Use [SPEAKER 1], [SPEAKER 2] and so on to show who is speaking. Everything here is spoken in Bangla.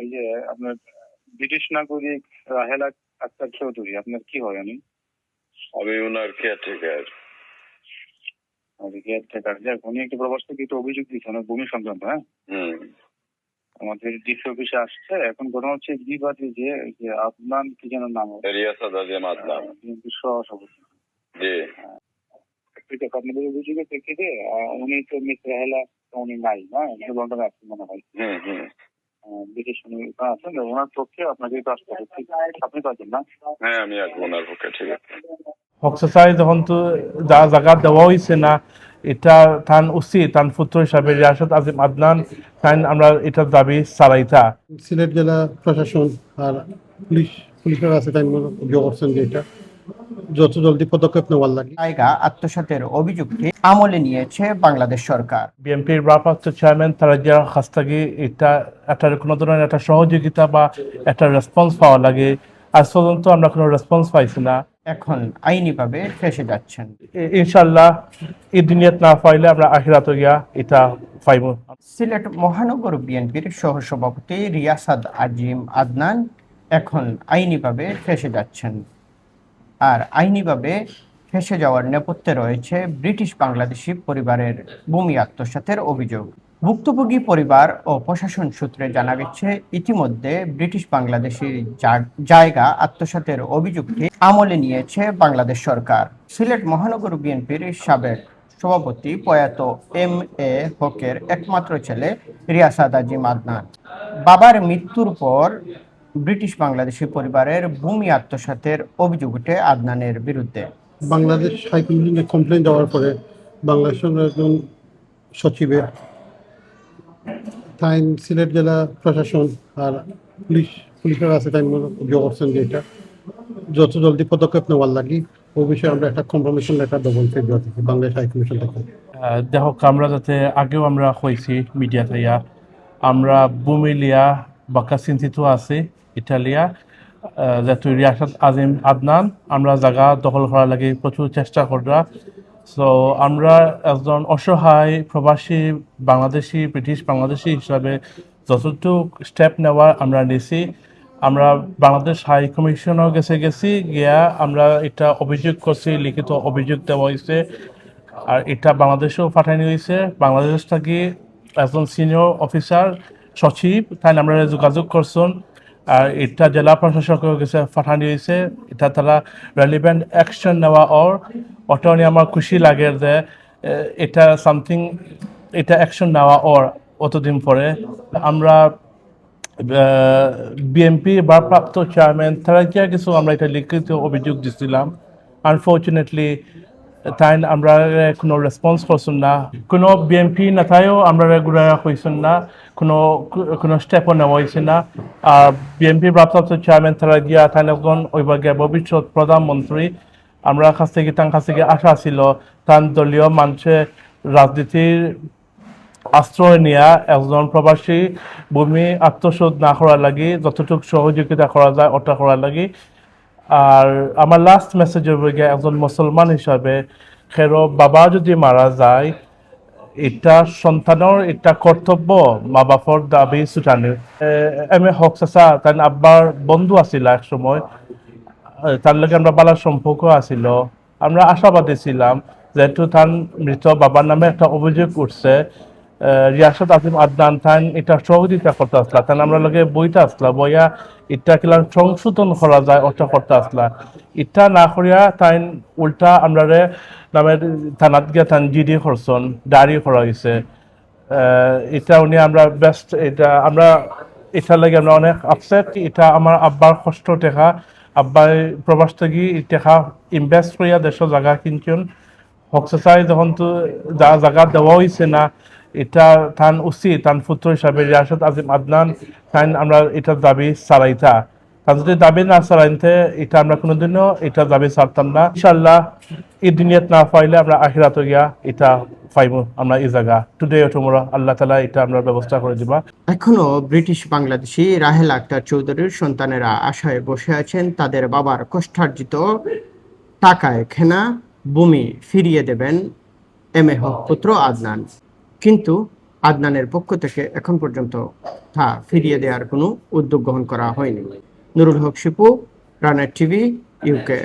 [SPEAKER 1] এই যে আপনার ব্রিটিশ নাগরিক রাহেলা আক্তার চৌধুরী আপনার কি হয় উনি?
[SPEAKER 2] আমি ওনার কেয়ারটেকার
[SPEAKER 1] কেয়ারটেকার যাক উনি একটা প্রবাস থেকে একটা অভিযোগ দিচ্ছেন ভূমি সংক্রান্ত হ্যাঁ? আমাদের ডিসি অফিসে আসছে। এখন ঘটনা হচ্ছে বিবাদে যে আদনান কি যেন নাম
[SPEAKER 2] রিয়াসাদ আজিম আদনান।
[SPEAKER 1] বিএনপি সহসভাপতি।
[SPEAKER 2] জি।
[SPEAKER 1] ঠিক আপনাদের অভিযোগের প্রেক্ষিতে উনি তো মিস রাহেলা উনি নাই না উনি লন্ডনে আছেন মনে হয়।
[SPEAKER 2] হুম হুম।
[SPEAKER 1] আছেন ওনার পক্ষে আপনাকে আপনি না।
[SPEAKER 2] হ্যাঁ আমি আসব ওনার পক্ষে ঠিক আছে।
[SPEAKER 3] হকসাচাই যখন তো যা জায়গা দেওয়া হয়েছে না এটা তান উচিত তান পুত্র হিসাবে রিয়াসত আজিম আদনান তান আমরা এটার দাবি চালাইতা
[SPEAKER 4] সিলেট জেলা প্রশাসন আর পুলিশ পুলিশের কাছে তাই অভিযোগ করছেন যে এটা। যত জলদি পদক্ষেপ নেওয়ার লাগে।
[SPEAKER 5] জায়গা আত্মসাতের অভিযোগটি আমলে নিয়েছে বাংলাদেশ সরকার।
[SPEAKER 3] বিএনপির ভারপ্রাপ্ত চেয়ারম্যান তারাজিয়া খাস্তাগি এটা একটা কোনো ধরনের একটা সহযোগিতা বা একটা রেসপন্স পাওয়া লাগে। আজ পর্যন্ত আমরা কোনো রেসপন্স পাইছি না।
[SPEAKER 5] এখন আইনিভাবে ফেসে যাচ্ছেন।
[SPEAKER 3] ইনশাল্লাহ এই দুনিয়াত না পাইলে আমরা আখিরাত গিয়া এটা পাইব।
[SPEAKER 5] সিলেট মহানগর বিএনপির সহসভাপতি রিয়াসাদ আজিম আদনান এখন আইনিভাবে ফেসে যাচ্ছেন। আর আইনিভাবে ফেসে যাওয়ার নেপথ্যে রয়েছে ব্রিটিশ বাংলাদেশি পরিবারের ভূমি আত্মসাতের অভিযোগ। ভুক্তভোগী পরিবার ও প্রশাসন সূত্রে জানা গেছে, ইতিমধ্যে ব্রিটিশ বাংলাদেশি জা- জায়গা আত্মসাতের অভিযোগটি আমলে নিয়েছে বাংলাদেশ সরকার। সিলেট মহানগর বিএনপির সাবেক সভাপতি প্রয়াত এম এ হকের একমাত্র ছেলে রিয়াসাদ আজিম আদনান বাবার মৃত্যুর পর ব্রিটিশ বাংলাদেশি পরিবারের ভূমি আত্মসাতের অভিযোগ ওঠে আদনানের বিরুদ্ধে।
[SPEAKER 4] বাংলাদেশ হাইকমিশনে কমপ্লেন দেওয়ার পরে বাংলাদেশের একজন সচিবের তাই সিলেট জেলা প্রশাসন আর পুলিশ পুলিশের কাছে তাই অভিযোগ করছেন যে এটা। যত জলদি পদক্ষেপ নেওয়ার লাগে ও বিষয়ে আমরা একটা কনফার্মেশন লেটার দেবো বাংলাদেশ হাইকমিশন থেকে।
[SPEAKER 3] দেখো আমরা যাতে আগেও আমরা হয়েছি মিডিয়া ইয়া। আমরা বুমিলিয়া বাক্কা চিন্তিত আছে। ইটালিয়া আহ, যাতে রিয়াসাত আজিম আদনান আমরা জায়গা দখল করার লাগে প্রচুর চেষ্টা করা সো আমরা একজন অসহায় প্রবাসী বাংলাদেশি ব্রিটিশ বাংলাদেশি হিসাবে যতটুকু স্টেপ নেওয়ার আমরা নিছি। আমরা বাংলাদেশ হাই কমিশনও গেছে গেছি গিয়া আমরা এটা অভিযোগ করছি লিখিত অভিযোগ দেওয়া হয়েছে আর এটা বাংলাদেশেও পাঠানো হয়েছে বাংলাদেশ থাকি একজন সিনিয়র অফিসার সচিব তাই আমরা যোগাযোগ করছেন। আর এটা জেলা প্রশাসকের কাছে পাঠানো হয়েছে। এটা তারা রেলিভেন্ট অ্যাকশন নেওয়া ওর ওটা নিয়ে আমার খুশি লাগে যে এটা সামথিং এটা অ্যাকশন নেওয়া ওর অতদিন পরে। আমরা বিএনপি ভারপ্রাপ্ত চেয়ারম্যান তারা কিছু আমরা এটা লিখিত অভিযোগ দিছিলাম। আনফর্চুনেটলি তাই আমরা কোনো রেসপন্স করছেন না। কোনো বিএনপি নেতায়ও আমরা রেগুলার হয়েছেন না। কোনো কোনো স্টেপও নেওয়া হয়েছে না। বিএনপি ভারপ্রাপ্ত চেয়ারম্যান তারা গিয়া তাই একজন ওইভাগে ভবিষ্যৎ প্রধানমন্ত্রী, আমরা কাছ থেকে, তার কাছ থেকে আশা ছিল, তার দলীয় মানুষে রাজনীতির আশ্রয় নেওয়া একজন প্রবাসী, ভূমি আত্মশোধ না করার লাগি, যতটুকু সহযোগিতা করা যায় ওটা করার লাগি। আর আমার লাস্ট মেসেজ একজন মুসলমান হিসাবে, খেরো, বাবা যদি মারা যায় এটা সন্তানৰ, এটা কর্তব্য মা বাপর দাবি চুটানি। এম এ হক চাচা তাই আব্বার বন্ধু আছিল এক সময়। তার লগে আমরা বালার সম্পর্ক আছিল। আমরা আশাবাদী ছিলাম, যেহেতু তার মৃত বাবার নামে একটা অভিযোগ উঠছে। রিয়াসত আজিম আদনান তান এটা সহযোগিতা করতে আসলা। তান আমরা লগে বইতে আসলা, বইয়া এটা কিলাম সংশোধন করা যায়, ওটা করতে আসলা। ইটা না করিয়া তাই উল্টা আমরা নামে থানাত গিয়া তান জিডি করছন, ডায়েরি করা হয়েছে এটা উনি আমরা বেস্ট এটা আমরা, এটার লাগে আমরা অনেক আপসেট এটা আমার আব্বার কষ্ট টেকা। আব্বাই প্রবাস থেকে টেকা ইনভেস্ট করিয়া দেশের জায়গা কিনছেন। হকসাচাই যখন তো জায়গা দেওয়া হয়েছে না এটা তান উচিত তান পুত্র হিসাবে রিয়াসত আজিম আদনান তাই আমরা এটার দাবি চালাইতা তা যদি দাবি না চালাইতে এটা আমরা কোনোদিনও এটা দাবি ছাড়তাম না। ইনশাল্লাহ এই দুনিয়াত না পাইলে আমরা আখিরাত গিয়া এটা পাইব আমরা এই জায়গা। টুডে টুমোরো আল্লাহ তালা এটা আমরা ব্যবস্থা করে দিবা।
[SPEAKER 5] এখনও ব্রিটিশ বাংলাদেশি রাহেল আক্তার চৌধুরীর সন্তানেরা আশায় বসে আছেন, তাদের বাবার কষ্টার্জিত টাকায় খেনা ভূমি ফিরিয়ে দেবেন এম এ হক পুত্র আদনান। কিন্তু আদনানের পক্ষ থেকে এখন পর্যন্ত তা ফিরিয়ে দেওয়ার কোনো উদ্যোগ গ্রহণ করা হয়নি। Nurul Haque Shipu runner TV UK